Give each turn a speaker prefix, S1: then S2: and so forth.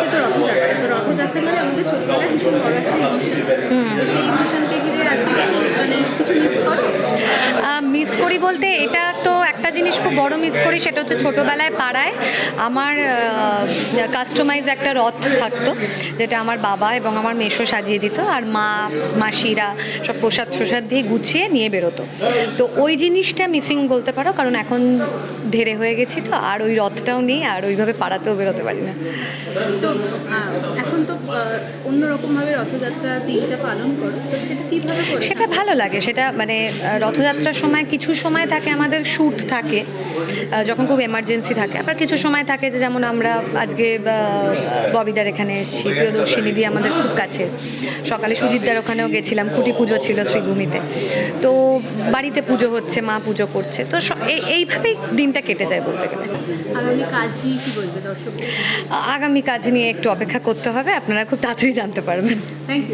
S1: আজকে তো রথযাত্রা। তো রথযাত্রা মানে আমাদের ছোটবেলায় ভীষণ বড় একটা ইমোশন তো সেই ইমোশনকে ঘিরে আজকে মানে কিছু মিস করো?
S2: মিস করি বলতে এটা তো খুব বড় মিস করি সেটা হচ্ছে ছোটোবেলায় পাড়ায় আমার কাস্টমাইজ একটা রথ থাকতো যেটা আমার বাবা এবং আমার মেশো সাজিয়ে দিত আর মা মাসিরা সব প্রসাদ প্রসাদ দিয়ে গুছিয়ে নিয়ে বেরোতো। তো ওই জিনিসটা মিসিং বলতে পারো কারণ এখন ধেরে হয়ে গেছি তো আর ওই রথটাও নেই আর ওইভাবে পাড়াতেও বেরোতে পারি না।
S1: তো এখন তো অন্যরকমভাবে রথযাত্রা দিনটা পালন করো সেটা কীভাবে
S2: সেটা ভালো লাগে সেটা মানে রথযাত্রার সময় কিছু সময় থাকে আমাদের শ্যুট থাকে যখন খুব এমার্জেন্সি থাকে। আবার কিছু সময় থাকে যে যেমন আমরা আজকে ববিদার এখানে এসেছি প্রিয়দর্শিনী দিয়ে আমাদের খুব কাছে। সকালে সুজিতদার ওখানেও গেছিলাম খুঁটি পুজো ছিল শ্রীভূমিতে। তো বাড়িতে পুজো হচ্ছে মা পুজো করছে। তো এইভাবেই দিনটা কেটে যায় বলতে গেলে।
S1: আগামী কাজ নিয়ে কী বলবে দর্শকদের
S2: আগামী কাজ নিয়ে একটু অপেক্ষা করতে হবে আপনারা খুব তাড়াতাড়ি জানতে পারবেন।
S1: Thank you